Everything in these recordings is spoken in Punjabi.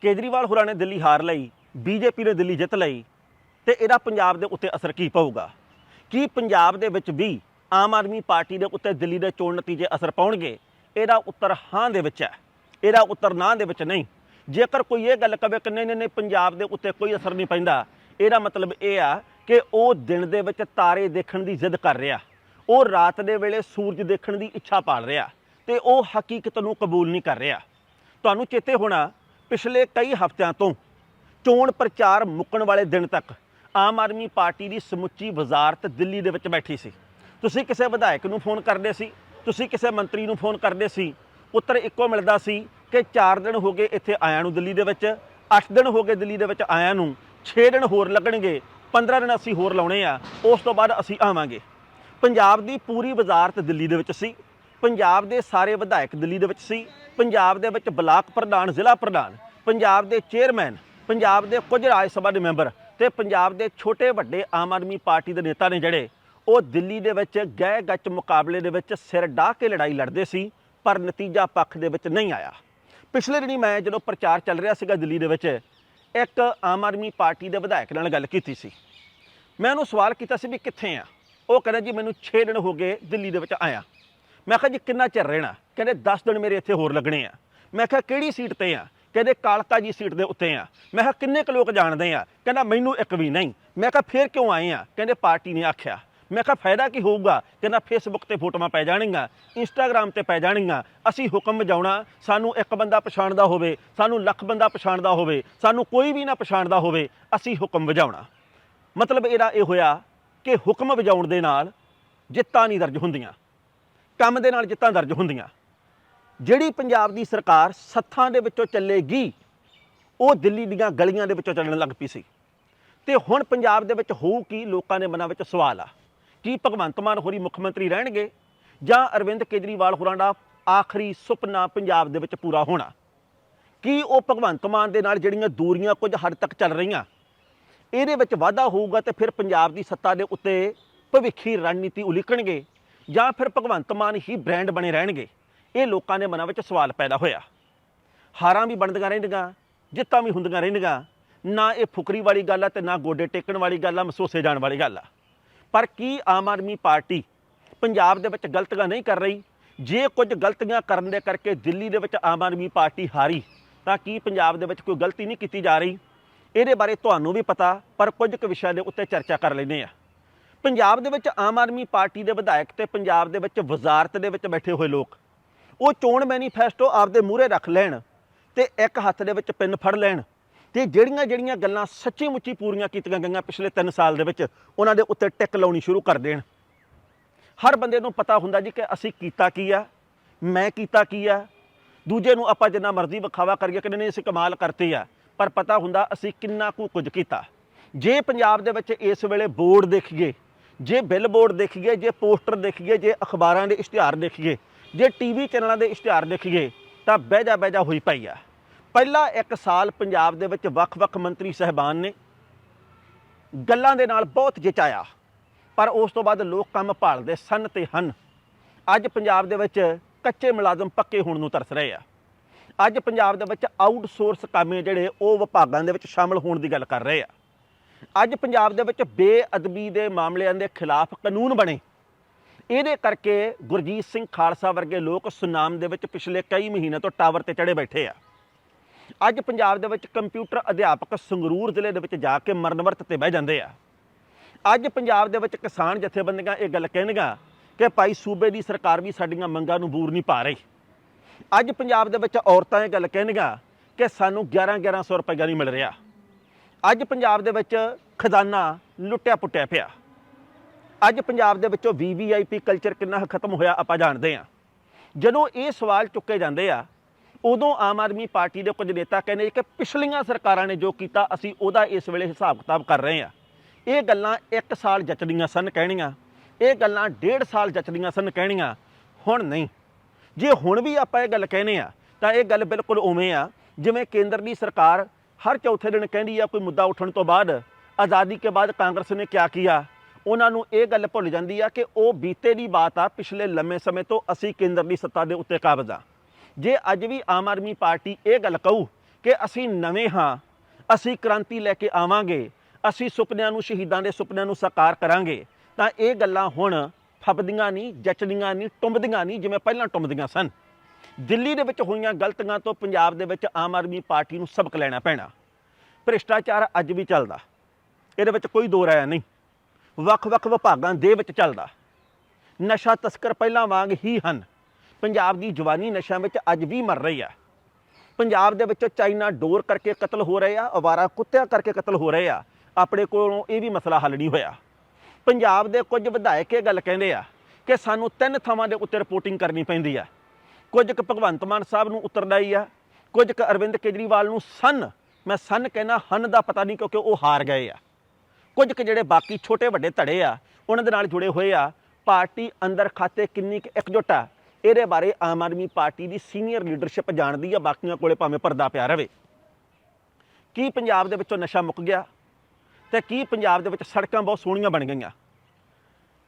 ਕੇਜਰੀਵਾਲ ਹੋਰਾਂ ਨੇ ਦਿੱਲੀ ਹਾਰ ਲਈ, ਬੀਜੇਪੀ ਨੇ ਦਿੱਲੀ ਜਿੱਤ ਲਈ, ਤੇ ਇਹਦਾ ਪੰਜਾਬ ਦੇ ਉੱਤੇ ਅਸਰ ਕੀ ਪਊਗਾ? ਕੀ ਪੰਜਾਬ ਦੇ ਵਿੱਚ ਵੀ ਆਮ ਆਦਮੀ ਪਾਰਟੀ ਦੇ ਉੱਤੇ ਦਿੱਲੀ ਦੇ ਚੋਣ ਨਤੀਜੇ ਅਸਰ ਪਾਉਣਗੇ? ਇਹਦਾ ਉੱਤਰ ਹਾਂ ਦੇ ਵਿੱਚ ਹੈ। ਇਹਦਾ ਉੱਤਰ ਨਾ ਦੇ ਵਿੱਚ ਨਹੀਂ। ਜੇਕਰ ਕੋਈ ਇਹ ਗੱਲ ਕਵੇ ਕਿ ਨਹੀਂ ਨਹੀਂ, ਪੰਜਾਬ ਦੇ ਉੱਤੇ ਕੋਈ ਅਸਰ ਨਹੀਂ ਪੈਂਦਾ, ਇਹਦਾ ਮਤਲਬ ਇਹ ਆ ਕਿ ਉਹ ਦਿਨ ਦੇ ਵਿੱਚ ਤਾਰੇ ਦੇਖਣ ਦੀ ਜ਼ਿੱਦ ਕਰ ਰਿਹਾ। ਉਹ ਰਾਤ ਦੇ ਵੇਲੇ ਸੂਰਜ ਦੇਖਣ ਦੀ ਇੱਛਾ ਪਾਲ ਰਿਹਾ ਤੇ ਉਹ ਹਕੀਕਤ ਨੂੰ ਕਬੂਲ ਨਹੀਂ ਕਰ ਰਿਹਾ। ਤੁਹਾਨੂੰ ਚੇਤੇ ਹੋਣਾ ਪਿਛਲੇ ਕਈ ਹਫ਼ਤਿਆਂ ਤੋਂ ਚੋਣ ਪ੍ਰਚਾਰ ਮੁੱਕਣ ਵਾਲੇ ਦਿਨ ਤੱਕ ਆਮ ਆਦਮੀ ਪਾਰਟੀ ਦੀ ਸਮੁੱਚੀ ਵਜ਼ਾਰਤ ਦਿੱਲੀ ਦੇ ਵਿੱਚ ਬੈਠੀ ਸੀ। ਤੁਸੀਂ ਕਿਸੇ ਵਿਧਾਇਕ ਨੂੰ ਫੋਨ ਕਰਦੇ ਸੀ, ਤੁਸੀਂ ਕਿਸੇ ਮੰਤਰੀ ਨੂੰ ਫੋਨ ਕਰਦੇ ਸੀ ਉੱਤਰ ਇੱਕੋ ਮਿਲਦਾ ਸੀ ਕਿ 4 ਦਿਨ ਹੋ ਗਏ ਇੱਥੇ ਆਇਆਂ ਨੂੰ ਦਿੱਲੀ ਦੇ ਵਿੱਚ 8 ਦਿਨ ਹੋ ਗਏ ਦਿੱਲੀ ਦੇ ਵਿੱਚ ਆਇਆਂ ਨੂੰ 6 ਦਿਨ ਹੋਰ ਲੱਗਣਗੇ 15 ਦਿਨ ਅਸੀਂ ਹੋਰ ਲਾਉਣੇ ਆ, ਉਸ ਤੋਂ ਬਾਅਦ ਅਸੀਂ ਆਵਾਂਗੇ। ਪੰਜਾਬ ਦੀ ਪੂਰੀ ਵਜ਼ਾਰਤ ਦਿੱਲੀ ਦੇ ਵਿੱਚ ਸੀ। ਪੰਜਾਬ ਦੇ ਸਾਰੇ ਵਿਧਾਇਕ ਦਿੱਲੀ ਦੇ ਵਿੱਚ ਸੀ, ਪੰਜਾਬ ਦੇ ਵਿੱਚ ਬਲਾਕ ਪ੍ਰਧਾਨ, ਜ਼ਿਲ੍ਹਾ ਪ੍ਰਧਾਨ, ਪੰਜਾਬ ਦੇ ਚੇਅਰਮੈਨ, ਪੰਜਾਬ ਦੇ ਕੁਝ ਰਾਜ ਸਭਾ ਦੇ ਮੈਂਬਰ ਤੇ ਪੰਜਾਬ ਦੇ ਛੋਟੇ ਵੱਡੇ ਆਮ ਆਦਮੀ ਪਾਰਟੀ ਦੇ ਨੇਤਾ ਨੇ ਜਿਹੜੇ, ਉਹ ਦਿੱਲੀ ਦੇ ਵਿੱਚ ਗਹਿ ਗੱਚ ਮੁਕਾਬਲੇ ਦੇ ਵਿੱਚ ਸਿਰ ਡਾਹ ਕੇ ਲੜਾਈ ਲੜਦੇ ਸੀ, ਪਰ ਨਤੀਜਾ ਪੱਖ ਦੇ ਵਿੱਚ ਨਹੀਂ ਆਇਆ। ਪਿਛਲੇ ਦਿਨੀ ਮੈਂ ਜਦੋਂ ਪ੍ਰਚਾਰ ਚੱਲ ਰਿਹਾ ਸੀਗਾ ਦਿੱਲੀ ਦੇ ਵਿੱਚ, ਇੱਕ ਆਮ ਆਦਮੀ ਪਾਰਟੀ ਦੇ ਵਿਧਾਇਕ ਨਾਲ ਗੱਲ ਕੀਤੀ ਸੀ। ਮੈਂ ਉਹਨੂੰ ਸਵਾਲ ਕੀਤਾ ਸੀ ਵੀ ਕਿੱਥੇ ਆ? ਉਹ ਕਹਿੰਦਾ ਜੀ ਮੈਨੂੰ 6 ਦਿਨ ਹੋ ਗਏ ਦਿੱਲੀ ਦੇ ਵਿੱਚ ਆਇਆ। ਮੈਂ ਕਿਹਾ ਜੀ ਕਿੰਨਾ ਚਿਰ ਰਹਿਣਾ? ਕਹਿੰਦੇ 10 ਦਿਨ ਮੇਰੇ ਇੱਥੇ ਹੋਰ ਲੱਗਣੇ ਆ। ਮੈਂ ਕਿਹਾ ਕਿਹੜੀ ਸੀਟ ਤੇ ਆ? ਕਹਿੰਦੇ ਕਾਲਕਾ ਜੀ ਸੀਟ ਦੇ ਉੱਤੇ ਆ। ਮੈਂ ਕਿਹਾ ਕਿੰਨੇ ਕੁ ਲੋਕ ਜਾਣਦੇ ਆ? ਕਹਿੰਦਾ ਮੈਨੂੰ ਇੱਕ ਵੀ ਨਹੀਂ। ਮੈਂ ਕਿਹਾ ਫੇਰ ਕਿਉਂ ਆਏ ਆ? ਕਹਿੰਦੇ ਪਾਰਟੀ ਨੇ ਆਖਿਆ। ਮੈਂ ਕਿਹਾ ਫਾਇਦਾ ਕੀ ਹੋਊਗਾ? ਕਹਿੰਦਾ ਫੇਸਬੁੱਕ ਤੇ ਫੋਟੋਆਂ ਪੈ ਜਾਣਗੀਆਂ ਇੰਸਟਾਗ੍ਰam ਤੇ ਪੈ ਜਾਣਗੀਆਂ। ਅਸੀਂ ਹੁਕਮ ਵਜਾਉਣਾ ਸਾਨੂੰ ਇੱਕ ਬੰਦਾ ਪਛਾਣਦਾ ਹੋਵੇ, ਸਾਨੂੰ ਲੱਖ ਬੰਦਾ ਪਛਾਣਦਾ ਹੋਵੇ, ਸਾਨੂੰ ਕੋਈ ਵੀ ਨਾ ਪਛਾਣਦਾ ਹੋਵੇ, ਅਸੀਂ ਹੁਕਮ ਵਜਾਉਣਾ। ਮਤਲਬ ਇਹਦਾ ਇਹ ਹੋਇਆ ਕਿ ਹੁਕਮ ਵਜਾਉਣ ਦੇ ਨਾਲ ਜਿੱਤਾਂ ਨਹੀਂ ਦਰਜ ਹੁੰਦੀਆਂ। ਕੰਮ ਦੇ ਨਾਲ ਜਿੱਤਾਂ ਦਰਜ ਹੁੰਦੀਆਂ। ਜਿਹੜੀ ਪੰਜਾਬ ਦੀ ਸਰਕਾਰ ਸੱਥਾਂ ਦੇ ਵਿੱਚੋਂ ਚੱਲੇਗੀ, ਉਹ ਦਿੱਲੀ ਦੀਆਂ ਗਲੀਆਂ ਦੇ ਵਿੱਚੋਂ ਚੱਲਣ ਲੱਗ ਪਈ ਸੀ। ਤੇ ਹੁਣ ਪੰਜਾਬ ਦੇ ਵਿੱਚ ਹੋਊ ਕੀ, ਲੋਕਾਂ ਦੇ ਮਨਾਂ ਵਿੱਚ ਸਵਾਲ ਆ। ਕੀ ਭਗਵੰਤ ਮਾਨ ਹੋਰੀ ਮੁੱਖ ਮੰਤਰੀ ਰਹਿਣਗੇ, ਜਾਂ ਅਰਵਿੰਦ ਕੇਜਰੀਵਾਲ ਹੋਰਾਂ ਦਾ ਆਖਰੀ ਸੁਪਨਾ ਪੰਜਾਬ ਦੇ ਵਿੱਚ ਪੂਰਾ ਹੋਣਾ? ਕੀ ਉਹ ਭਗਵੰਤ ਮਾਨ ਦੇ ਨਾਲ ਜਿਹੜੀਆਂ ਦੂਰੀਆਂ ਕੁਝ ਹੱਦ ਤੱਕ ਚੱਲ ਰਹੀਆਂ, ਇਹਦੇ ਵਿੱਚ ਵਾਧਾ ਹੋਊਗਾ ਤੇ ਫਿਰ ਪੰਜਾਬ ਦੀ ਸੱਤਾ ਦੇ ਉੱਤੇ ਭਵਿੱਖੀ ਰਣਨੀਤੀ ਉਲੀਕਣਗੇ? ਜਾਂ ਫਿਰ ਭਗਵੰਤ ਮਾਨ ਹੀ ਬ੍ਰਾਂਡ ਬਣੇ ਰਹਿਣਗੇ। ਇਹ ਲੋਕਾਂ ਦੇ ਮਨਾਂ ਵਿੱਚ ਸਵਾਲ ਪੈਦਾ ਹੋਇਆ। ਹਾਰਾਂ ਵੀ ਬਣਦੀਆਂ ਰਹਿੰਦੀਆਂ, ਜਿੱਤਾਂ ਵੀ ਹੁੰਦੀਆਂ ਰਹਿੰਦੀਆਂ। ਨਾ ਇਹ ਫੁਕਰੀ ਵਾਲੀ ਗੱਲ ਆ ਤੇ ਨਾ ਗੋਡੇ ਟੇਕਣ ਵਾਲੀ ਗੱਲ ਆ, ਮਸੂਸੇ ਜਾਣ ਵਾਲੀ ਗੱਲ ਆ। ਪਰ ਕੀ ਆਮ ਆਦਮੀ ਪਾਰਟੀ ਪੰਜਾਬ ਦੇ ਵਿੱਚ ਗਲਤੀਆਂ ਨਹੀਂ ਕਰ ਰਹੀ? ਜੇ ਕੁਝ ਗਲਤੀਆਂ ਕਰਨ ਦੇ ਕਰਕੇ ਦਿੱਲੀ ਦੇ ਵਿੱਚ ਆਮ ਆਦਮੀ ਪਾਰਟੀ ਹਾਰੀ, ਤਾਂ ਕੀ ਪੰਜਾਬ ਦੇ ਵਿੱਚ ਕੋਈ ਗਲਤੀ ਨਹੀਂ ਕੀਤੀ ਜਾ ਰਹੀ? ਇਹਦੇ ਬਾਰੇ ਤੁਹਾਨੂੰ ਵੀ ਪਤਾ, ਪਰ ਕੁਝ ਕੁ ਵਿਸ਼ਿਆਂ ਦੇ ਉੱਤੇ ਚਰਚਾ ਕਰ ਲੈਂਦੇ ਆ ਪੰਜਾਬ ਦੇ ਵਿੱਚ ਆਮ ਆਦਮੀ ਪਾਰਟੀ ਦੇ ਵਿਧਾਇਕ ਤੇ ਪੰਜਾਬ ਦੇ ਵਿੱਚ ਵਜ਼ਾਰਤ ਦੇ ਵਿੱਚ ਬੈਠੇ ਹੋਏ ਲੋਕ, ਉਹ ਚੋਣ ਮੈਨੀਫੈਸਟੋ ਆਪਦੇ ਮੂਹਰੇ ਰੱਖ ਲੈਣ ਤੇ ਇੱਕ ਹੱਥ ਦੇ ਵਿੱਚ ਪਿੰਨ ਫੜ ਲੈਣ ਤੇ ਜਿਹੜੀਆਂ ਜਿਹੜੀਆਂ ਗੱਲਾਂ ਸੱਚੀ ਮੁੱਚੀ ਪੂਰੀਆਂ ਕੀਤੀਆਂ ਗਈਆਂ ਪਿਛਲੇ 3 ਸਾਲ ਦੇ ਵਿੱਚ, ਉਹਨਾਂ ਦੇ ਉੱਤੇ ਟਿਕ ਲਾਉਣੀ ਸ਼ੁਰੂ ਕਰ ਦੇਣ। ਹਰ ਬੰਦੇ ਨੂੰ ਪਤਾ ਹੁੰਦਾ ਜੀ ਕਿ ਅਸੀਂ ਕੀਤਾ ਕੀ ਆ, ਮੈਂ ਕੀਤਾ ਕੀ ਆ, ਦੂਜੇ ਨੂੰ ਆਪਾਂ ਜਿੰਨਾ ਮਰਜ਼ੀ ਵਿਖਾਵਾ ਕਰੀਏ ਕਿ ਨਹੀਂ, ਅਸੀਂ ਕਮਾਲ ਕਰਤੇ ਆ, ਪਰ ਪਤਾ ਹੁੰਦਾ ਅਸੀਂ ਕਿੰਨਾ ਕੁ ਕੁਝ ਕੀਤਾ। ਜੇ ਪੰਜਾਬ ਦੇ ਵਿੱਚ ਇਸ ਵੇਲੇ ਬੋਰਡ ਦੇਖੀਏ ਜੇ ਬਿੱਲ ਬੋਰਡ ਦੇਖੀਏ, ਜੇ ਪੋਸਟਰ ਦੇਖੀਏ, ਜੇ ਅਖਬਾਰਾਂ ਦੇ ਇਸ਼ਤਿਹਾਰ ਦੇਖੀਏ, ਜੇ ਟੀਵੀ ਚੈਨਲਾਂ ਦੇ ਇਸ਼ਤਿਹਾਰ ਦੇਖੀਏ, ਤਾਂ ਬਹਿਜਾ ਬਹਿਜਾ ਹੋਈ ਪਈ ਆ। ਪਹਿਲਾ ਇੱਕ ਸਾਲ ਪੰਜਾਬ ਦੇ ਵਿੱਚ ਵੱਖ-ਵੱਖ ਮੰਤਰੀ ਸਹਿਬਾਨ ਨੇ। ਗੱਲਾਂ ਦੇ ਨਾਲ ਬਹੁਤ ਜਿਚਾਇਆ, ਪਰ ਉਸ ਤੋਂ ਬਾਅਦ ਲੋਕ ਕੰਮ ਭਾਲਦੇ ਸਨ ਤੇ ਹਨ। ਅੱਜ ਪੰਜਾਬ ਦੇ ਵਿੱਚ ਕੱਚੇ ਮੁਲਾਜ਼ਮ ਪੱਕੇ ਹੋਣ ਨੂੰ ਤਰਸ ਰਹੇ ਆ। ਅੱਜ ਪੰਜਾਬ ਦੇ ਵਿੱਚ ਆਊਟਸੋਰਸ ਕੰਮ ਜਿਹੜੇ ਉਹ ਵਿਭਾਗਾਂ ਦੇ ਵਿੱਚ ਸ਼ਾਮਲ ਹੋਣ ਦੀ ਗੱਲ ਕਰ ਰਹੇ ਆ। ਅੱਜ ਪੰਜਾਬ ਦੇ ਵਿੱਚ ਬੇਅਦਬੀ ਦੇ ਮਾਮਲਿਆਂ ਦੇ ਖਿਲਾਫ ਕਾਨੂੰਨ ਬਣੇ। ਇਹਦੇ ਕਰਕੇ ਗੁਰਜੀਤ ਸਿੰਘ ਖਾਲਸਾ ਵਰਗੇ ਲੋਕ ਸੁਨਾਮ ਦੇ ਵਿੱਚ ਪਿਛਲੇ ਕਈ ਮਹੀਨੇ ਤੋਂ ਟਾਵਰ ਤੇ ਚੜੇ ਬੈਠੇ ਆ। ਅੱਜ ਪੰਜਾਬ ਦੇ ਵਿੱਚ ਕੰਪਿਊਟਰ ਅਧਿਆਪਕ ਸੰਗਰੂਰ ਜ਼ਿਲ੍ਹੇ ਦੇ ਵਿੱਚ ਜਾ ਕੇ ਮਰਨਵਰਤ ਤੇ ਬਹਿ ਜਾਂਦੇ ਆ। ਅੱਜ ਪੰਜਾਬ ਦੇ ਵਿੱਚ ਕਿਸਾਨ ਜਥੇਬੰਦੀਆਂ ਇਹ ਗੱਲ ਕਹਿਣਗਾ ਕਿ ਭਾਈ ਸੂਬੇ ਦੀ ਸਰਕਾਰ ਵੀ ਸਾਡੀਆਂ ਮੰਗਾਂ ਨੂੰ ਬੂਰ ਨਹੀਂ ਪਾ ਰਹੀ। ਅੱਜ ਪੰਜਾਬ ਦੇ ਵਿੱਚ ਔਰਤਾਂ ਇਹ ਗੱਲ ਕਹਿਣਗਾ ਕਿ ਸਾਨੂੰ 11 1100 ਰੁਪਏ ਨਹੀਂ ਮਿਲ ਰਿਹਾ। ਅੱਜ ਪੰਜਾਬ ਦੇ ਵਿੱਚ ਖਜ਼ਾਨਾ ਲੁੱਟਿਆ ਪੁੱਟਿਆ ਪਿਆ। ਅੱਜ ਪੰਜਾਬ ਦੇ ਵਿੱਚੋਂ ਵੀਵੀਆਈਪੀ ਕਲਚਰ ਕਿੰਨਾ ਖਤਮ ਹੋਇਆ ਆਪਾਂ ਜਾਣਦੇ ਹਾਂ। ਜਦੋਂ ਇਹ ਸਵਾਲ ਚੁੱਕੇ ਜਾਂਦੇ ਆ, ਉਦੋਂ ਆਮ ਆਦਮੀ ਪਾਰਟੀ ਦੇ ਕੁਝ ਨੇਤਾ ਕਹਿੰਦੇ ਕਿ ਪਿਛਲੀਆਂ ਸਰਕਾਰਾਂ ਨੇ ਜੋ ਕੀਤਾ, ਅਸੀਂ ਉਹਦਾ ਇਸ ਵੇਲੇ ਹਿਸਾਬ ਕਿਤਾਬ ਕਰ ਰਹੇ ਹਾਂ। ਇਹ ਗੱਲਾਂ 1 ਸਾਲ ਜੱਚਦੀਆਂ ਸਨ ਕਹਿਣੀਆਂ, ਇਹ ਗੱਲਾਂ 1.5 ਸਾਲ ਜੱਚਦੀਆਂ ਸਨ ਕਹਿਣੀਆਂ, ਹੁਣ ਨਹੀਂ। ਜੇ ਹੁਣ ਵੀ ਆਪਾਂ ਇਹ ਗੱਲ ਕਹਿੰਦੇ ਆ ਤਾਂ ਇਹ ਗੱਲ ਬਿਲਕੁਲ ਉਵੇਂ ਆ, ਜਿਵੇਂ ਕੇਂਦਰ ਦੀ ਸਰਕਾਰ ਹਰ ਚੌਥੇ ਦਿਨ ਕਹਿੰਦੀ ਆ, ਕੋਈ ਮੁੱਦਾ ਉੱਠਣ ਤੋਂ ਬਾਅਦ ਆਜ਼ਾਦੀ ਕੇ ਬਾਅਦ ਕਾਂਗਰਸ ਨੇ ਕਿਆ ਕੀਤਾ ਉਹਨਾਂ ਨੂੰ ਇਹ ਗੱਲ ਭੁੱਲ ਜਾਂਦੀ ਆ ਕਿ ਉਹ ਬੀਤੇ ਦੀ ਬਾਤ ਆ, ਪਿਛਲੇ ਲੰਮੇ ਸਮੇਂ ਤੋਂ ਅਸੀਂ ਕੇਂਦਰ ਦੀ ਸੱਤਾ ਦੇ ਉੱਤੇ ਕਾਬਜ਼ ਆ। ਜੇ ਅੱਜ ਵੀ ਆਮ ਆਦਮੀ ਪਾਰਟੀ ਇਹ ਗੱਲ ਕਹੂ ਕਿ ਅਸੀਂ ਨਵੇਂ ਹਾਂ, ਅਸੀਂ ਕ੍ਰਾਂਤੀ ਲੈ ਕੇ ਆਵਾਂਗੇ, ਅਸੀਂ ਸੁਪਨਿਆਂ ਨੂੰ, ਸ਼ਹੀਦਾਂ ਦੇ ਸੁਪਨਿਆਂ ਨੂੰ ਸਾਕਾਰ ਕਰਾਂਗੇ, ਤਾਂ ਇਹ ਗੱਲਾਂ ਹੁਣ ਫੱਬਦੀਆਂ ਨਹੀਂ, ਜੱਚਦੀਆਂ ਨਹੀਂ, ਟੁੰਬਦੀਆਂ ਨਹੀਂ, ਜਿਵੇਂ ਪਹਿਲਾਂ ਟੁੰਬਦੀਆਂ ਸਨ। ਦਿੱਲੀ ਦੇ ਵਿੱਚ ਹੋਈਆਂ ਗਲਤੀਆਂ ਤੋਂ ਪੰਜਾਬ ਦੇ ਵਿੱਚ ਆਮ ਆਦਮੀ ਪਾਰਟੀ ਨੂੰ ਸਬਕ ਲੈਣਾ ਪੈਣਾ। ਭ੍ਰਿਸ਼ਟਾਚਾਰ ਅੱਜ ਵੀ ਚੱਲਦਾ। ਇਹਦੇ ਵਿੱਚ ਕੋਈ ਦੋ ਰਾਇ ਨਹੀਂ। ਵੱਖ-ਵੱਖ ਵਿਭਾਗਾਂ ਦੇ ਵਿੱਚ ਚੱਲਦਾ। ਨਸ਼ਾ ਤਸਕਰ ਪਹਿਲਾਂ ਵਾਂਗ ਹੀ ਹਨ। ਪੰਜਾਬ ਦੀ ਜਵਾਨੀ ਨਸ਼ਿਆਂ ਵਿੱਚ ਅੱਜ ਵੀ ਮਰ ਰਹੀ ਆ ਪੰਜਾਬ ਦੇ ਵਿੱਚ ਚਾਈਨਾ ਡੋਰ ਕਰਕੇ ਕਤਲ ਹੋ ਰਹੇ ਆ, ਅਵਾਰਾ ਕੁੱਤਿਆਂ ਕਰਕੇ ਕਤਲ ਹੋ ਰਹੇ ਆ। ਆਪਣੇ ਕੋਲੋਂ ਇਹ ਵੀ ਮਸਲਾ ਹੱਲ ਨਹੀਂ ਹੋਇਆ। ਪੰਜਾਬ ਦੇ ਕੁਝ ਵਿਧਾਇਕ ਇਹ ਗੱਲ ਕਹਿੰਦੇ ਆ ਕਿ ਸਾਨੂੰ ਤਿੰਨ ਥਾਵਾਂ ਦੇ ਉੱਤੇ ਰਿਪੋਰਟਿੰਗ ਕਰਨੀ ਪੈਂਦੀ ਆ। ਕੁਝ ਕੁ ਭਗਵੰਤ ਮਾਨ ਸਾਹਿਬ ਨੂੰ ਉਤਰਦਾਈ ਆ, ਕੁਝ ਕੁ ਅਰਵਿੰਦ ਕੇਜਰੀਵਾਲ ਨੂੰ ਸਨ, ਮੈਂ ਸਨ ਕਹਿਣਾ ਹਨ ਦਾ ਪਤਾ ਨਹੀਂ ਕਿਉਂਕਿ ਉਹ ਹਾਰ ਗਏ ਆ। ਕੁਝ ਕੁ ਜਿਹੜੇ ਬਾਕੀ ਛੋਟੇ ਵੱਡੇ ਧੜੇ ਆ, ਉਹਨਾਂ ਦੇ ਨਾਲ ਜੁੜੇ ਹੋਏ ਆ। ਪਾਰਟੀ ਅੰਦਰ ਖਾਤੇ ਕਿੰਨੀ ਕੁ ਇਕਜੁੱਟ ਆ, ਇਹਦੇ ਬਾਰੇ ਆਮ ਆਦਮੀ ਪਾਰਟੀ ਦੀ ਸੀਨੀਅਰ ਲੀਡਰਸ਼ਿਪ ਜਾਣਦੀ ਆ, ਬਾਕੀਆਂ ਕੋਲੇ ਭਾਵੇਂ ਪਰਦਾ ਪਿਆ ਰਵੇ। ਕੀ ਪੰਜਾਬ ਦੇ ਵਿੱਚੋਂ ਨਸ਼ਾ ਮੁੱਕ ਗਿਆ ਤੇ ਕੀ ਪੰਜਾਬ ਦੇ ਵਿੱਚ ਸੜਕਾਂ ਬਹੁਤ ਸੋਹਣੀਆਂ ਬਣ ਗਈਆਂ?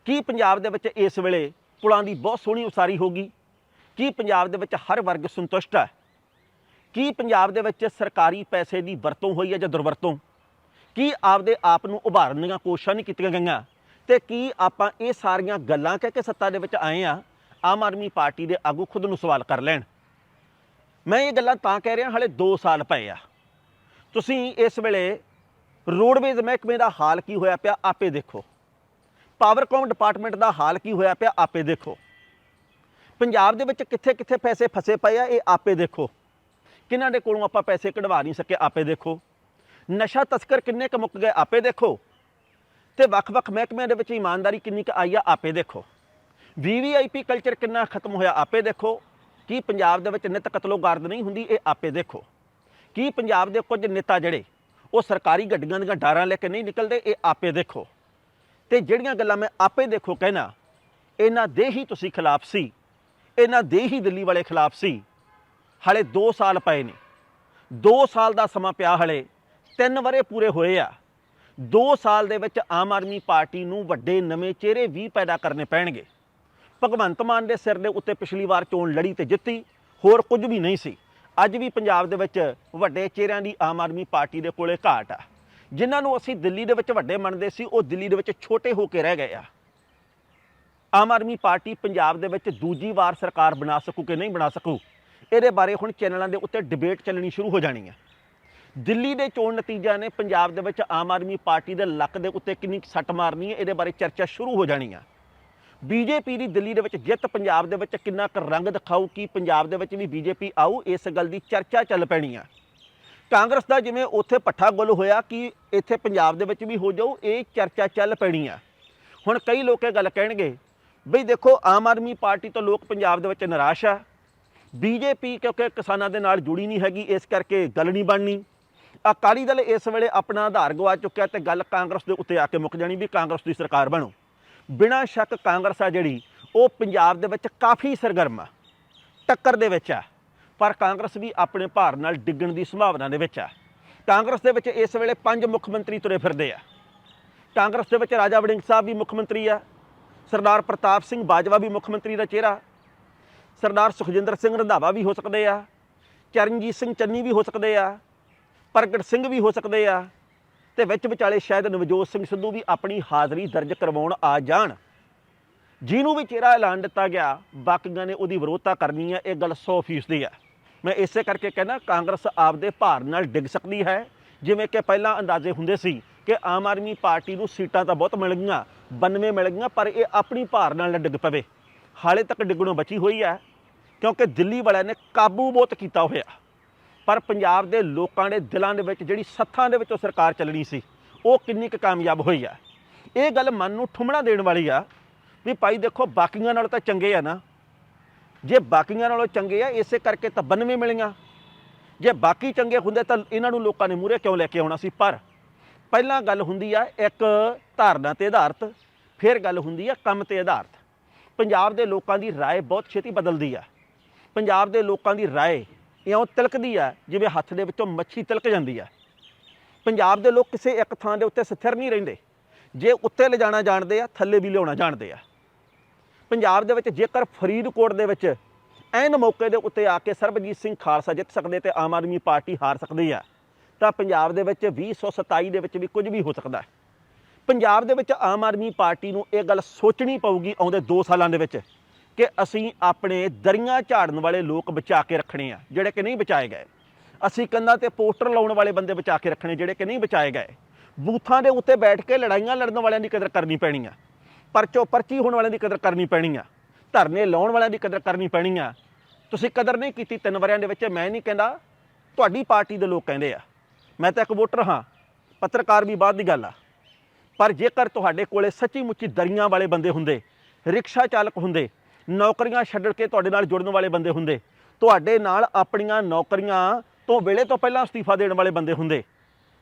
ਕੀ ਪੰਜਾਬ ਦੇ ਵਿੱਚ ਇਸ ਵੇਲੇ ਪੁਲਾਂ ਦੀ ਬਹੁਤ ਸੋਹਣੀ ਉਸਾਰੀ ਹੋ ਗਈ? ਕੀ ਪੰਜਾਬ ਦੇ ਵਿੱਚ ਹਰ ਵਰਗ ਸੰਤੁਸ਼ਟ ਹੈ? ਕੀ ਪੰਜਾਬ ਦੇ ਵਿੱਚ ਸਰਕਾਰੀ ਪੈਸੇ ਦੀ ਵਰਤੋਂ ਹੋਈ ਹੈ ਜਾਂ ਦੁਰਵਰਤੋਂ? ਕੀ ਆਪਦੇ ਆਪ ਨੂੰ ਉਭਾਰਨ ਦੀਆਂ ਕੋਸ਼ਿਸ਼ਾਂ ਨਹੀਂ ਕੀਤੀਆਂ ਗਈਆਂ? ਤੇ ਕੀ ਆਪਾਂ ਇਹ ਸਾਰੀਆਂ ਗੱਲਾਂ ਕਹਿ ਕੇ ਸੱਤਾ ਦੇ ਵਿੱਚ ਆਏ ਆ ਆਮ ਆਦਮੀ ਪਾਰਟੀ ਦੇ ਆਗੂ ਖੁਦ ਨੂੰ ਸਵਾਲ ਕਰ ਲੈਣ। ਮੈਂ ਇਹ ਗੱਲਾਂ ਤਾਂ ਕਹਿ ਰਿਹਾ, ਹਲੇ 2 ਸਾਲ ਪਏ ਆ। ਤੁਸੀਂ ਇਸ ਵੇਲੇ ਰੋਡਵੇਜ਼ ਮਹਿਕਮੇ ਦਾ ਹਾਲ ਕੀ ਹੋਇਆ ਪਿਆ, ਆਪੇ ਦੇਖੋ। ਪਾਵਰਕੌਮ ਡਿਪਾਰਟਮੈਂਟ ਦਾ ਹਾਲ ਕੀ ਹੋਇਆ ਪਿਆ, ਆਪੇ ਦੇਖੋ। ਪੰਜਾਬ ਦੇ ਵਿੱਚ ਕਿੱਥੇ ਕਿੱਥੇ ਪੈਸੇ ਫਸੇ ਪਏ ਆ, ਇਹ ਆਪੇ ਦੇਖੋ। ਕਿਹਨਾਂ ਦੇ ਕੋਲੋਂ ਆਪਾਂ ਪੈਸੇ ਕਢਵਾ ਨਹੀਂ ਸਕੇ, ਆਪੇ ਦੇਖੋ। ਨਸ਼ਾ ਤਸਕਰ ਕਿੰਨੇ ਕੁ ਮੁੱਕ ਗਏ, ਆਪੇ ਦੇਖੋ। ਤੇ ਵੱਖ-ਵੱਖ ਮਹਿਕਮਿਆਂ ਦੇ ਵਿੱਚ ਇਮਾਨਦਾਰੀ ਕਿੰਨੀ ਕੁ ਆਈ ਆ, ਆਪੇ ਦੇਖੋ। ਵੀਵੀਆਈਪੀ ਕਲਚਰ ਕਿੰਨਾ ਖਤਮ ਹੋਇਆ, ਆਪੇ ਦੇਖੋ। ਕੀ ਪੰਜਾਬ ਦੇ ਵਿੱਚ ਨਿਤ ਕਤਲੋਗਾਰਦ ਨਹੀਂ ਹੁੰਦੀ, ਇਹ ਆਪੇ ਦੇਖੋ। ਕੀ ਪੰਜਾਬ ਦੇ ਕੁਝ ਨੇਤਾ ਜਿਹੜੇ, ਉਹ ਸਰਕਾਰੀ ਗੱਡੀਆਂ ਦੀਆਂ ਡਾਰਾਂ ਲੈ ਕੇ ਨਹੀਂ ਨਿਕਲਦੇ, ਇਹ ਆਪੇ ਦੇਖੋ। ਤੇ ਜਿਹੜੀਆਂ ਗੱਲਾਂ ਮੈਂ ਆਪੇ ਦੇਖੋ ਕਹਿਣਾ, ਇਹਨਾਂ ਦੇ ਹੀ ਤੁਸੀਂ ਖਿਲਾਫ ਸੀ। ਇਹਨਾਂ ਦੇ ਹੀ ਦਿੱਲੀ ਵਾਲੇ ਖਿਲਾਫ ਸੀ। ਹਲੇ 2 ਸਾਲ ਪਏ ਨੇ। 2 ਸਾਲ ਦਾ ਸਮਾਂ ਪਿਆ ਹਲੇ। 3 ਵਰੇ ਪੂਰੇ ਹੋਏ ਆ। 2 ਸਾਲ ਦੇ ਵਿੱਚ ਆਮ ਆਦਮੀ ਪਾਰਟੀ ਨੂੰ ਵੱਡੇ ਨਵੇਂ ਚਿਹਰੇ ਵੀ ਪੈਦਾ ਕਰਨੇ ਪੈਣਗੇ। ਭਗਵੰਤ ਮਾਨ ਦੇ ਸਿਰ ਦੇ ਉੱਤੇ ਪਿਛਲੀ ਵਾਰ ਚੋਣ ਲੜੀ ਤੇ ਜਿੱਤੀ, ਹੋਰ ਕੁਝ ਵੀ ਨਹੀਂ ਸੀ। ਅੱਜ ਵੀ ਪੰਜਾਬ ਦੇ ਵਿੱਚ ਵੱਡੇ ਚਿਹਰਿਆਂ ਦੀ ਆਮ ਆਦਮੀ ਪਾਰਟੀ ਦੇ ਕੋਲੇ ਘਾਟ ਆ। ਜਿਨ੍ਹਾਂ ਨੂੰ ਅਸੀਂ ਦਿੱਲੀ ਦੇ ਵਿੱਚ ਵੱਡੇ ਮੰਨਦੇ ਸੀ, ਉਹ ਦਿੱਲੀ ਦੇ ਵਿੱਚ ਛੋਟੇ ਹੋ ਕੇ ਰਹਿ ਗਏ ਆ। ਆਮ ਆਦਮੀ ਪਾਰਟੀ ਪੰਜਾਬ ਦੇ ਵਿੱਚ ਦੂਜੀ ਵਾਰ ਸਰਕਾਰ ਬਣਾ ਸਕੂ ਕਿ ਨਹੀਂ ਬਣਾ ਸਕੂ? ਇਹਦੇ ਬਾਰੇ ਹੁਣ ਚੈਨਲਾਂ ਦੇ ਉੱਤੇ ਡਿਬੇਟ ਚੱਲਣੀ ਸ਼ੁਰੂ ਹੋ ਜਾਣੀ ਹੈ ਦਿੱਲੀ ਦੇ ਚੋਣ ਨਤੀਜਿਆਂ ਨੇ ਪੰਜਾਬ ਦੇ ਵਿੱਚ ਆਮ ਆਦਮੀ ਪਾਰਟੀ ਦੇ ਲੱਕ ਦੇ ਉੱਤੇ ਕਿੰਨੀ ਕੁ ਸੱਟ ਮਾਰਨੀ ਹੈ ਇਹਦੇ ਬਾਰੇ ਚਰਚਾ ਸ਼ੁਰੂ ਹੋ ਜਾਣੀ ਹੈ ਬੀਜੇਪੀ ਦੀ ਦਿੱਲੀ ਦੇ ਵਿੱਚ ਜਿੱਤ ਪੰਜਾਬ ਦੇ ਵਿੱਚ ਕਿੰਨਾ ਕੁ ਰੰਗ ਦਿਖਾਊ, ਕਿ ਪੰਜਾਬ ਦੇ ਵਿੱਚ ਵੀ ਬੀਜੇਪੀ ਆਊ, ਇਸ ਗੱਲ ਦੀ ਚਰਚਾ ਚੱਲ ਪੈਣੀ ਆ। ਕਾਂਗਰਸ ਦਾ ਜਿਵੇਂ ਉੱਥੇ ਪੱਠਾ ਗੁੱਲ ਹੋਇਆ, ਕਿ ਇੱਥੇ ਪੰਜਾਬ ਦੇ ਵਿੱਚ ਵੀ ਹੋ ਜਾਊ, ਇਹ ਚਰਚਾ ਚੱਲ ਪੈਣੀ ਆ। ਹੁਣ ਕਈ ਲੋਕ ਇਹ ਗੱਲ ਕਹਿਣਗੇ ਬਈ ਦੇਖੋ, ਆਮ ਆਦਮੀ ਪਾਰਟੀ ਤੋਂ ਲੋਕ ਪੰਜਾਬ ਦੇ ਵਿੱਚ ਨਿਰਾਸ਼ ਆ। ਬੀਜੇਪੀ ਕਿਉਂਕਿ ਕਿਸਾਨਾਂ ਦੇ ਨਾਲ ਜੁੜੀ ਨਹੀਂ ਹੈਗੀ, ਇਸ ਕਰਕੇ ਗੱਲ ਨਹੀਂ ਬਣਨੀ। ਅਕਾਲੀ ਦਲ ਇਸ ਵੇਲੇ ਆਪਣਾ ਆਧਾਰ ਗਵਾ ਚੁੱਕਿਆ ਤੇ ਗੱਲ ਕਾਂਗਰਸ ਦੇ ਉੱਤੇ ਆ ਕੇ ਮੁੱਕ ਜਾਣੀ ਵੀ ਕਾਂਗਰਸ ਦੀ ਸਰਕਾਰ ਬਣੋ। ਬਿਨਾਂ ਸ਼ੱਕ ਕਾਂਗਰਸ ਆ ਜਿਹੜੀ, ਉਹ ਪੰਜਾਬ ਦੇ ਵਿੱਚ ਕਾਫੀ ਸਰਗਰਮ ਆ, ਟੱਕਰ ਦੇ ਵਿੱਚ ਆ, ਪਰ ਕਾਂਗਰਸ ਵੀ ਆਪਣੇ ਭਾਰ ਨਾਲ ਡਿੱਗਣ ਦੀ ਸੰਭਾਵਨਾ ਦੇ ਵਿੱਚ ਆ। ਕਾਂਗਰਸ ਦੇ ਵਿੱਚ ਇਸ ਵੇਲੇ ਪੰਜ ਮੁੱਖ ਮੰਤਰੀ ਤੁਰੇ ਫਿਰਦੇ ਆ। ਕਾਂਗਰਸ ਦੇ ਵਿੱਚ ਰਾਜਾ ਵੜਿੰਗ ਸਾਹਿਬ ਵੀ ਮੁੱਖ ਮੰਤਰੀ ਆ ਸਰਦਾਰ ਪ੍ਰਤਾਪ ਸਿੰਘ ਬਾਜਵਾ ਵੀ ਮੁੱਖ ਮੰਤਰੀ ਦਾ ਚਿਹਰਾ, ਸਰਦਾਰ ਸੁਖਜਿੰਦਰ ਸਿੰਘ ਰੰਧਾਵਾ ਵੀ ਹੋ ਸਕਦੇ ਆ, ਚਰਨਜੀਤ ਸਿੰਘ ਚੰਨੀ ਵੀ ਹੋ ਸਕਦੇ ਆ, ਪ੍ਰਗਟ ਸਿੰਘ ਵੀ ਹੋ ਸਕਦੇ ਆ, ਤੇ ਵਿੱਚ ਵਿਚਾਲੇ ਸ਼ਾਇਦ ਨਵਜੋਤ ਸਿੰਘ ਸਿੱਧੂ ਵੀ ਆਪਣੀ ਹਾਜ਼ਰੀ ਦਰਜ ਕਰਵਾਉਣ ਆ ਜਾਣ। ਜਿਹਨੂੰ ਵੀ ਚਿਹਰਾ ਐਲਾਨ ਦਿੱਤਾ ਗਿਆ, ਬਾਕੀਆਂ ਨੇ ਉਹਦੀ ਵਿਰੋਧਤਾ ਕਰਨੀ ਹੈ ਇਹ ਗੱਲ 100% ਦੀ ਹੈ ਮੈਂ ਇਸੇ ਕਰਕੇ ਕਹਿੰਦਾ, ਕਾਂਗਰਸ ਆਪਦੇ ਭਾਰ ਨਾਲ ਡਿੱਗ ਸਕਦੀ ਹੈ, ਜਿਵੇਂ ਕਿ ਪਹਿਲਾਂ ਅੰਦਾਜ਼ੇ ਹੁੰਦੇ ਸੀ ਕਿ ਆਮ ਆਦਮੀ ਪਾਰਟੀ ਨੂੰ ਸੀਟਾਂ ਤਾਂ ਬਹੁਤ ਮਿਲ ਗਈਆਂ 92 ਮਿਲ ਗਈਆਂ, ਪਰ ਇਹ ਆਪਣੀ ਭਾਰ ਨਾਲ ਨਾ ਡਿੱਗ ਪਵੇ। ਹਾਲੇ ਤੱਕ ਡਿੱਗਣੋਂ ਬਚੀ ਹੋਈ ਹੈ, ਕਿਉਂਕਿ ਦਿੱਲੀ ਵਾਲਿਆਂ ਨੇ ਕਾਬੂ ਬਹੁਤ ਕੀਤਾ ਹੋਇਆ। ਪਰ ਪੰਜਾਬ ਦੇ ਲੋਕਾਂ ਦੇ ਦਿਲਾਂ ਦੇ ਵਿੱਚ ਜਿਹੜੀ ਸੱਥਾਂ ਦੇ ਵਿੱਚੋਂ ਸਰਕਾਰ ਚੱਲਣੀ ਸੀ, ਉਹ ਕਿੰਨੀ ਕੁ ਕਾਮਯਾਬ ਹੋਈ ਆ ਇਹ ਗੱਲ ਮਨ ਨੂੰ ਠੁਮਣਾ ਦੇਣ ਵਾਲੀ ਆ ਵੀ ਭਾਈ ਦੇਖੋ, ਬਾਕੀਆਂ ਨਾਲੋਂ ਤਾਂ ਚੰਗੇ ਆ ਨਾ। ਜੇ ਬਾਕੀਆਂ ਨਾਲੋਂ ਚੰਗੇ ਆ, ਇਸੇ ਕਰਕੇ ਤਾਂ 92 ਮਿਲੀਆਂ। ਜੇ ਬਾਕੀ ਚੰਗੇ ਹੁੰਦੇ ਤਾਂ ਇਹਨਾਂ ਨੂੰ ਲੋਕਾਂ ਨੇ ਮੂਹਰੇ ਕਿਉਂ ਲੈ ਕੇ ਆਉਣਾ ਸੀ? ਪਰ ਪਹਿਲਾਂ ਗੱਲ ਹੁੰਦੀ ਆ ਇੱਕ ਧਾਰਨਾ ਤੇ ਆਧਾਰਿਤ ਫਿਰ ਗੱਲ ਹੁੰਦੀ ਆ ਕੰਮ ਤੇ ਆਧਾਰਿਤ ਪੰਜਾਬ ਦੇ ਲੋਕਾਂ ਦੀ رائے ਬਹੁਤ ਛੇਤੀ ਬਦਲਦੀ ਆ ਪੰਜਾਬ ਦੇ ਲੋਕਾਂ ਦੀ رائے ਇਉਂ ਤਿਲਕਦੀ ਆ ਜਿਵੇਂ ਹੱਥ ਦੇ ਵਿੱਚੋਂ ਮੱਛੀ ਤਿਲਕ ਜਾਂਦੀ ਆ ਪੰਜਾਬ ਦੇ ਲੋਕ ਕਿਸੇ ਇੱਕ ਥਾਂ ਦੇ ਉੱਤੇ ਸਥਿਰ ਨਹੀਂ ਰਹਿੰਦੇ ਜੇ ਉੱਤੇ ਲਿਜਾਣਾ ਜਾਣਦੇ ਆ ਥੱਲੇ ਵੀ ਲਿਆਉਣਾ ਜਾਣਦੇ ਆ ਪੰਜਾਬ ਦੇ ਵਿੱਚ ਜੇਕਰ ਫਰੀਦਕੋਟ ਦੇ ਵਿੱਚ ਐਨ ਮੌਕੇ ਦੇ ਉੱਤੇ ਆ ਕੇ ਸਰਬਜੀਤ ਸਿੰਘ ਖਾਲਸਾ ਜਿੱਤ ਸਕਦੇ ਤੇ ਆਮ ਆਦਮੀ ਪਾਰਟੀ ਹਾਰ ਸਕਦੀ ਆ ਤਾਂ ਪੰਜਾਬ ਦੇ ਵਿੱਚ 2027 ਦੇ ਵਿੱਚ ਵੀ ਕੁਝ ਵੀ ਹੋ ਸਕਦਾ ਹੈ। ਪੰਜਾਬ ਦੇ ਵਿੱਚ ਆਮ ਆਦਮੀ ਪਾਰਟੀ ਨੂੰ ਇਹ ਗੱਲ ਸੋਚਣੀ ਪਊਗੀ ਆਉਂਦੇ 2 ਸਾਲਾਂ ਦੇ ਵਿੱਚ ਕਿ ਅਸੀਂ ਆਪਣੇ ਦਰੀਆਂ ਝਾੜਨ ਵਾਲੇ ਲੋਕ ਬਚਾ ਕੇ ਰੱਖਣੇ ਆ, ਜਿਹੜੇ ਕਿ ਨਹੀਂ ਬਚਾਏ ਗਏ। ਅਸੀਂ ਕੰਨਾਂ ਤੇ ਪੋਸਟਰ ਲਾਉਣ ਵਾਲੇ ਬੰਦੇ ਬਚਾ ਕੇ ਰੱਖਣੇ, ਜਿਹੜੇ ਕਿ ਨਹੀਂ ਬਚਾਏ ਗਏ। ਬੂਥਾਂ ਦੇ ਉੱਤੇ ਬੈਠ ਕੇ ਲੜਾਈਆਂ ਲੜਨ ਵਾਲਿਆਂ ਦੀ ਕਦਰ ਕਰਨੀ ਪੈਣੀ ਆ, ਪਰਚੋ ਪਰਚੀ ਹੋਣ ਵਾਲਿਆਂ ਦੀ ਕਦਰ ਕਰਨੀ ਪੈਣੀ ਆ, ਧਰਨੇ ਲਾਉਣ ਵਾਲਿਆਂ ਦੀ ਕਦਰ ਕਰਨੀ ਪੈਣੀ ਆ। ਤੁਸੀਂ ਕਦਰ ਨਹੀਂ ਕੀਤੀ ਤਿੰਨ ਵਰਿਆਂ ਦੇ ਵਿੱਚ, ਮੈਂ ਨਹੀਂ ਕਹਿੰਦਾ, ਤੁਹਾਡੀ ਪਾਰਟੀ ਦੇ ਲੋਕ ਕਹਿੰਦੇ ਆ। ਮੈਂ ਤਾਂ ਇੱਕ ਵੋਟਰ ਹਾਂ, ਪੱਤਰਕਾਰ ਵੀ ਬਾਅਦ ਦੀ ਗੱਲ ਆ। ਪਰ ਜੇਕਰ ਤੁਹਾਡੇ ਕੋਲੇ ਸੱਚੀ ਮੁੱਚੀ ਦਰੀਆਂ ਵਾਲੇ ਬੰਦੇ ਹੁੰਦੇ, ਰਿਕਸ਼ਾ ਚਾਲਕ ਹੁੰਦੇ, ਨੌਕਰੀਆਂ ਛੱਡ ਕੇ ਤੁਹਾਡੇ ਨਾਲ ਜੁੜਨ ਵਾਲੇ ਬੰਦੇ ਹੁੰਦੇ, ਤੁਹਾਡੇ ਨਾਲ ਆਪਣੀਆਂ ਨੌਕਰੀਆਂ ਤੋਂ ਵੇਲੇ ਤੋਂ ਪਹਿਲਾਂ ਅਸਤੀਫਾ ਦੇਣ ਵਾਲੇ ਬੰਦੇ ਹੁੰਦੇ,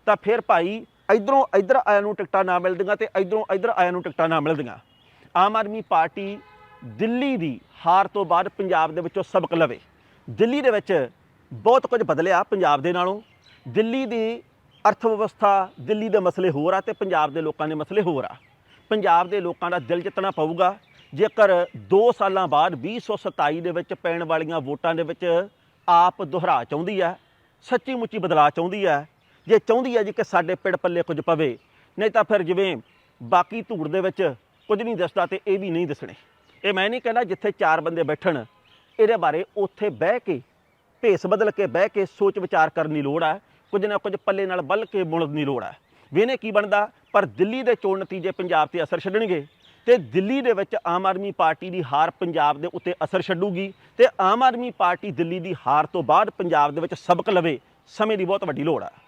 ਤਾਂ ਫਿਰ ਭਾਈ ਇਧਰੋਂ ਇਧਰ ਆਇਆਂ ਨੂੰ ਟਿਕਟਾਂ ਨਾ ਮਿਲਦੀਆਂ ਤੇ ਇਧਰੋਂ ਇਧਰ ਆਇਆਂ ਨੂੰ ਟਿਕਟਾਂ ਨਾ ਮਿਲਦੀਆਂ। ਆਮ ਆਦਮੀ ਪਾਰਟੀ ਦਿੱਲੀ ਦੀ ਹਾਰ ਤੋਂ ਬਾਅਦ ਪੰਜਾਬ ਦੇ ਵਿੱਚੋਂ ਸਬਕ ਲਵੇ। ਦਿੱਲੀ ਦੇ ਵਿੱਚ ਬਹੁਤ ਕੁਝ ਬਦਲਿਆ ਪੰਜਾਬ ਦੇ ਨਾਲੋਂ। ਦਿੱਲੀ ਦੀ ਅਰਥ ਵਿਵਸਥਾ ਦਿੱਲੀ ਦੇ ਮਸਲੇ ਹੋਰ ਆ ਤੇ ਪੰਜਾਬ ਦੇ ਲੋਕਾਂ ਦੇ ਮਸਲੇ ਹੋਰ ਆ। ਪੰਜਾਬ ਦੇ ਲੋਕਾਂ ਦਾ ਦਿਲ ਜਿੱਤਣਾ ਪਊਗਾ। ਜੇਕਰ 2 ਸਾਲਾਂ ਬਾਅਦ 2027 ਦੇ ਵਿੱਚ ਪੈਣ ਵਾਲੀਆਂ ਵੋਟਾਂ ਦੇ ਵਿੱਚ ਆਪ ਦੁਹਰਾ ਚਾਹੁੰਦੀ ਹੈ ਸੱਚੀ ਮੁੱਚੀ ਬਦਲਾਅ ਚਾਹੁੰਦੀ ਹੈ ਜੇ ਚਾਹੁੰਦੀ ਹੈ ਜੀ ਕਿ ਸਾਡੇ ਪਿੜ ਪੱਲੇ ਕੁਝ ਪਵੇ, ਨਹੀਂ ਤਾਂ ਫਿਰ ਜਿਵੇਂ ਬਾਕੀ ਧੂੜ ਦੇ ਵਿੱਚ ਕੁਝ ਨਹੀਂ ਦਿਸਦਾ ਤੇ ਇਹ ਵੀ ਨਹੀਂ ਦਿਸਣੇ। ਇਹ ਮੈਂ ਨਹੀਂ ਕਹਿੰਦਾ ਜਿੱਥੇ ਚਾਰ ਬੰਦੇ ਬੈਠਣ, ਇਹਦੇ ਬਾਰੇ ਉੱਥੇ ਬਹਿ ਕੇ, ਭੇਸ ਬਦਲ ਕੇ ਬਹਿ ਕੇ ਸੋਚ ਵਿਚਾਰ ਕਰਨ ਦੀ ਲੋੜ ਹੈ ਕੁਝ ਨਾ ਕੁਝ ਪੱਲੇ ਨਾਲ ਬੱਲ ਕੇ ਮੁੜਨ ਦੀ ਲੋੜ ਹੈ ਵੇਨੇ ਕੀ ਬਣਦਾ? ਪਰ ਦਿੱਲੀ ਦੇ ਚੋਣ ਨਤੀਜੇ ਪੰਜਾਬ ਤੇ ਅਸਰ ਛੱਡਣਗੇ। ਤੇ ਦਿੱਲੀ ਦੇ ਵਿੱਚ ਆਮ ਆਦਮੀ ਪਾਰਟੀ ਦੀ ਹਾਰ ਪੰਜਾਬ ਦੇ ਉੱਤੇ ਅਸਰ ਛੱਡੂਗੀ। ਤੇ ਆਮ ਆਦਮੀ ਪਾਰਟੀ ਦਿੱਲੀ ਦੀ ਹਾਰ ਤੋਂ ਬਾਅਦ ਪੰਜਾਬ ਦੇ ਵਿੱਚ ਸਬਕ ਲਵੇ ਸਮੇਂ ਦੀ ਬਹੁਤ ਵੱਡੀ ਲੋੜ ਹੈ